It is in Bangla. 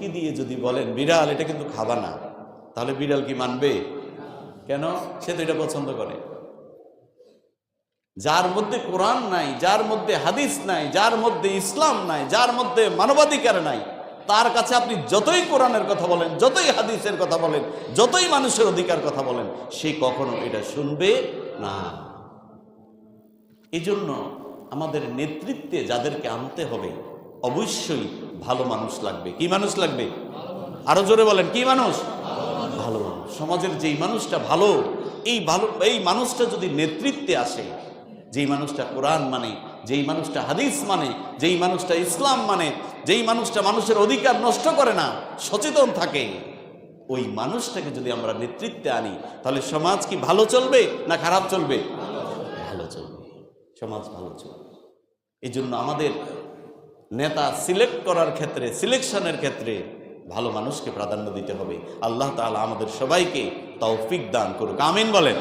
উকি দিয়ে যদি বলেন, বিড়াল, এটা কিন্তু খাবা না। তাহলে বিড়াল কি মানবে? কেন? সে তো এটা পছন্দ করে। যার মধ্যে কোরআন নাই, যার মধ্যে হাদিস নাই, যার মধ্যে ইসলাম নাই, যার মধ্যে মানবাধিকার নাই, তার কাছে আপনি যতই কোরআনের কথা বলেন, যতই হাদিসের কথা বলেন, যতই মানুষের অধিকার কথা বলেন, সে কখনো এটা শুনবে না। এই জন্য আমাদের নেতৃত্বে যাদেরকে আনতে হবে, অবশ্যই ভালো মানুষ লাগবে। কি মানুষ লাগবে? আরও জোরে বলেন, কি মানুষ? ভালো মানুষ। সমাজের যেই মানুষটা ভালো, এই ভালো, এই মানুষটা যদি নেতৃত্বে আসে, যেই মানুষটা কোরআন মানে যেই মানুষটা হাদিস মানে যেই মানুষটা ইসলাম মানে যেই মানুষটা মানুষের অধিকার নষ্ট করে না, সচেতন থাকে, ওই মানুষটাকে যদি আমরা নেতৃত্বে আনি, তাহলে সমাজ কি ভালো চলবে না খারাপ চলবে? ভালো চলবে। সমাজ ভালো চলবে। এই জন্য আমাদের নেতা সিলেক্ট করার ক্ষেত্রে, সিলেকশনের ক্ষেত্রে ভালো মানুষকে প্রাধান্য দিতে হবে। আল্লাহ তালা আমাদের সবাইকে তৌফিক দান করুক। আমিন বলেন।